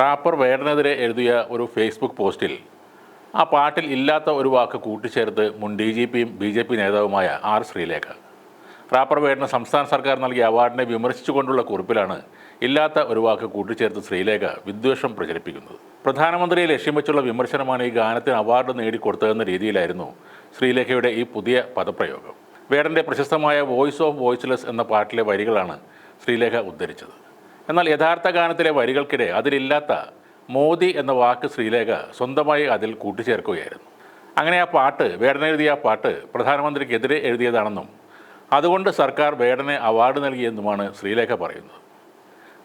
Wrapper വേടനെതിരെ എഴുതിയ ഒരു Facebook പോസ്റ്റിൽ ആ പാട്ടിൽ ഇല്ലാത്ത ഒരു വാക്ക് കൂട്ടിച്ചേർത്ത് മുൻ ഡി ജി പിയും ബി ജെ പി നേതാവുമായ ആർ ശ്രീലേഖ. റാപ്പർ വേടന് സംസ്ഥാന സർക്കാർ നൽകിയ അവാർഡിനെ വിമർശിച്ചുകൊണ്ടുള്ള കുറിപ്പിലാണ് ഇല്ലാത്ത ഒരു വാക്ക് കൂട്ടിച്ചേർത്ത് ശ്രീലേഖ വിദ്വേഷം പ്രചരിപ്പിക്കുന്നത്. പ്രധാനമന്ത്രിയെ ലക്ഷ്യം വെച്ചുള്ള വിമർശനമാണ് ഈ ഗാനത്തിന് അവാർഡ് നേടിക്കൊടുത്തതെന്ന രീതിയിലായിരുന്നു ശ്രീലേഖയുടെ ഈ പുതിയ പദപ്രയോഗം. വേടന്റെ പ്രശസ്തമായ വോയിസ് ഓഫ് വോയിസ്ലെസ് എന്ന പാട്ടിലെ വരികളാണ് ശ്രീലേഖ ഉദ്ധരിച്ചത്. എന്നാൽ യഥാർത്ഥ ഗാനത്തിലെ വരികൾക്കിടെ അതിലില്ലാത്ത മോദി എന്ന വാക്ക് ശ്രീലേഖ സ്വന്തമായി അതിൽ കൂട്ടിച്ചേർക്കുകയായിരുന്നു. അങ്ങനെ ആ പാട്ട് വേടന എഴുതിയ ആ പാട്ട് പ്രധാനമന്ത്രിക്കെതിരെ എഴുതിയതാണെന്നും അതുകൊണ്ട് സർക്കാർ വേടനെ അവാർഡ് നൽകിയെന്നുമാണ് ശ്രീലേഖ പറയുന്നത്.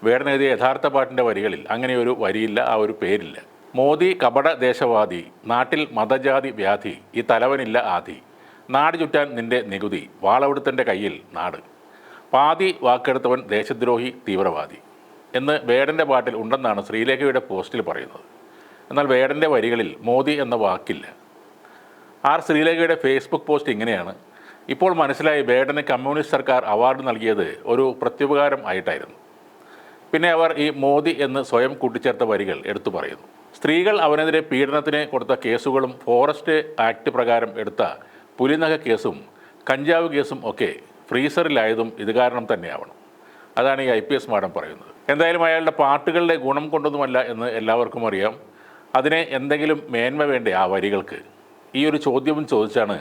വേടന എഴുതിയ യഥാർത്ഥ പാട്ടിന്റെ വരികളിൽ അങ്ങനെ ഒരു വരിയില്ല ആ ഒരു പേരില്ല. മോദി കപട ദേശവാദി നാട്ടിൽ മതജാതി വ്യാധി ഈ തലവനില്ല ആദി. നാട് ചുറ്റാൻ നിന്റെ നികുതി വാളവിടുത്തന്റെ കയ്യിൽ നാട്. പാതി വാക്കെടുത്തവൻ ദേശദ്രോഹി തീവ്രവാദി. എന്ന് വേടന്റെ പാട്ടിൽ ഉണ്ടെന്നാണ് ശ്രീലേഖയുടെ പോസ്റ്റിൽ പറയുന്നത്. എന്നാൽ വേടന്റെ വരികളിൽ മോദി എന്ന വാക്കില്ല. ആർ ശ്രീലേഖയുടെ ഫേസ്ബുക്ക് പോസ്റ്റ് ഇങ്ങനെയാണ്. ഇപ്പോൾ മനസ്സിലായി വേടന് കമ്മ്യൂണിസ്റ്റ് സർക്കാർ അവാർഡ് നൽകിയത് ഒരു പ്രത്യുപകാരം ആയിട്ടായിരുന്നു. പിന്നെ അവർ ഈ മോദി എന്ന് സ്വയം കൂട്ടിച്ചേർത്ത വരികൾ എടുത്തു പറയുന്നു. സ്ത്രീകൾ അവനെതിരെ പീഡനത്തിന് കൊടുത്ത കേസുകളും ഫോറസ്റ്റ് ആക്ട് പ്രകാരം എടുത്ത പുലിനഗ കേസും കഞ്ചാവ് കേസും ഒക്കെ ഫ്രീസറിലായതും ഇത് കാരണം തന്നെയാവണം. അതാണ് ഈ ഐ പി എസ് മാഡം പറയുന്നത്. എന്തായാലും അയാളുടെ പാട്ടുകളുടെ ഗുണം കൊണ്ടൊന്നുമല്ല എന്ന് എല്ലാവർക്കും അറിയാം. അതിനെ എന്തെങ്കിലും മേന്മ വേണ്ടേ ആ വരികൾക്ക്? ഈ ഒരു ചോദ്യവും ചോദിച്ചാണ്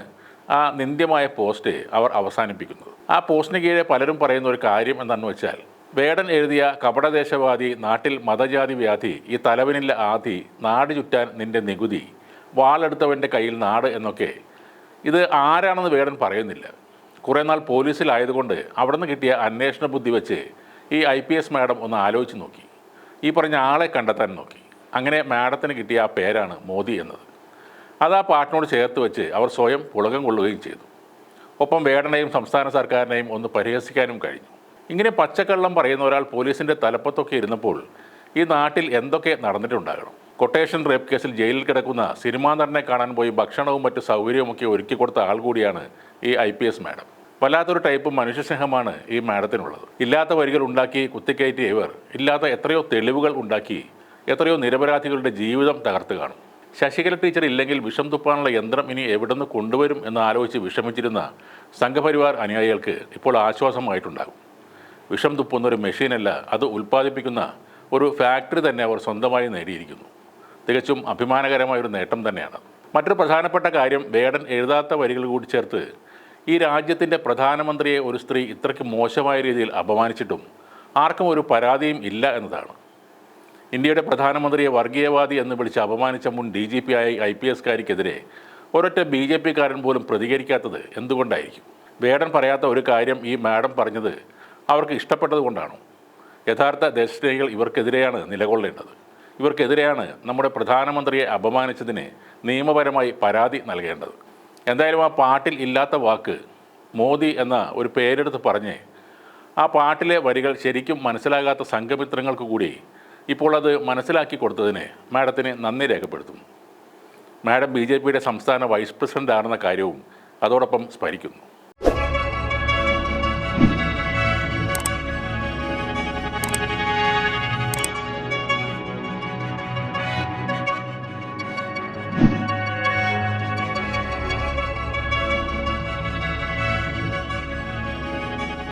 ആ നിന്ദ്യമായ പോസ്റ്റ് അവർ അവസാനിപ്പിക്കുന്നത്. ആ പോസ്റ്റിന് കീഴെ പലരും പറയുന്ന ഒരു കാര്യം എന്താണെന്ന് വെച്ചാൽ വേടൻ എഴുതിയ കപടദേശവാദി നാട്ടിൽ മതജാതി വ്യാധി ഈ തലവനില്ല ആദി നാട് ചുറ്റാൻ നിന്റെ നികുതി വാളെടുത്തവന്റെ കയ്യിൽ നാട് എന്നൊക്കെ ഇത് ആരാണെന്ന് വേടൻ പറയുന്നില്ല. കുറേ നാൾ പോലീസിലായതുകൊണ്ട് അവിടെ നിന്ന് കിട്ടിയ അന്വേഷണ ബുദ്ധി വെച്ച് ഈ ഐ പി എസ് മാഡം ഒന്ന് ആലോചിച്ച് നോക്കി. ഈ പറഞ്ഞ ആളെ കണ്ടെത്താൻ നോക്കി. അങ്ങനെ മാഡത്തിന് കിട്ടിയ ആ പേരാണ് മോദി എന്നത്. അത് ആ പാട്ടിനോട് ചേർത്ത് വെച്ച് അവർ സ്വയം പുളകം കൊള്ളുകയും ചെയ്തു. ഒപ്പം വേടനെയും സംസ്ഥാന സർക്കാരിനെയും ഒന്ന് പരിഹസിക്കാനും കഴിഞ്ഞു. ഇങ്ങനെ പച്ചക്കള്ളം പറയുന്ന ഒരാൾ പോലീസിന്റെ തലപ്പത്തൊക്കെ ഇരുന്നപ്പോൾ ഈ നാട്ടിൽ എന്തൊക്കെ നടന്നിട്ടുണ്ടാകണം? കൊട്ടേഷൻ റേപ്പ് കേസിൽ ജയിലിൽ കിടക്കുന്ന സിനിമാ നടനെ കാണാൻ പോയി ഭക്ഷണവും മറ്റു സൗകര്യവുമൊക്കെ ഒരുക്കി കൊടുത്ത ആൾ കൂടിയാണ് ഈ ഐ പി എസ് മാഡം. വല്ലാത്തൊരു ടൈപ്പ് മനുഷ്യസ്നേഹമാണ് ഈ മാഡത്തിനുള്ളത്. ഇല്ലാത്ത വരികൾ ഉണ്ടാക്കി കുത്തിക്കയറ്റിയ ഇവർ ഇല്ലാത്ത എത്രയോ തെളിവുകൾ ഉണ്ടാക്കി എത്രയോ നിരപരാധികളുടെ ജീവിതം തകർത്ത് കാണും. ശശികല ടീച്ചർ ഇല്ലെങ്കിൽ വിഷം തുപ്പാനുള്ള യന്ത്രം ഇനി എവിടുന്ന് കൊണ്ടുവരും എന്ന് ആലോചിച്ച് വിഷമിച്ചിരുന്ന സംഘപരിവാർ അനുയായികൾക്ക് ഇപ്പോൾ ആശ്വാസമായിട്ടുണ്ടാകും. വിഷം തുപ്പുന്ന ഒരു മെഷീനല്ല അത് ഉൽപ്പാദിപ്പിക്കുന്ന ഒരു ഫാക്ടറി തന്നെ അവർ സ്വന്തമായി നേടിയിരിക്കുന്നു. തികച്ചും അഭിമാനകരമായ ഒരു നേട്ടം തന്നെയാണ്. മറ്റൊരു പ്രധാനപ്പെട്ട കാര്യം വേടൻ എഴുതാത്ത വരികൾ കൂടി ചേർത്ത് ഈ രാജ്യത്തിന്റെ പ്രധാനമന്ത്രിയെ ഒരു സ്ത്രീ ഇത്രയ്ക്ക് മോശമായ രീതിയിൽ അപമാനിച്ചിട്ടും ആർക്കും ഒരു പരാതിയും ഇല്ല എന്നതാണ്. ഇന്ത്യയുടെ പ്രധാനമന്ത്രിയെ വർഗീയവാദി എന്ന് വിളിച്ച് അപമാനിച്ച മുൻ ഡി ജി പി ആയി ഐ പി എസ്കാരിക്കെതിരെ ഒരൊറ്റ ബി ജെ പിക്കാരൻ പോലും പ്രതികരിക്കാത്തത് എന്തുകൊണ്ടായിരിക്കും? വേടൻ പറയാത്ത ഒരു കാര്യം ഈ മാഡം പറഞ്ഞത് അവർക്ക് ഇഷ്ടപ്പെട്ടത് കൊണ്ടാണോ. യഥാർത്ഥ ദേശസ്നേഹികൾ ഇവർക്കെതിരെയാണ് നിലകൊള്ളേണ്ടത്. ഇവർക്കെതിരെയാണ് നമ്മുടെ പ്രധാനമന്ത്രിയെ അപമാനിച്ചതിന് നിയമപരമായി പരാതി നൽകേണ്ടത്. എന്തായാലും ആ പാട്ടിൽ ഇല്ലാത്ത വാക്ക് മോദി എന്ന ഒരു പേരെടുത്ത് പറഞ്ഞ് ആ പാട്ടിലെ വരികൾ ശരിക്കും മനസ്സിലാകാത്ത സംഘമിത്രങ്ങൾക്ക് കൂടി ഇപ്പോൾ അത് മനസ്സിലാക്കി കൊടുത്തതിന് മാഡത്തിന് നന്ദി രേഖപ്പെടുത്തുന്നു. മാഡം ബി ജെ പിയുടെ സംസ്ഥാന വൈസ് പ്രസിഡന്റ് ആണെന്ന കാര്യവും അതോടൊപ്പം സ്മരിക്കുന്നു.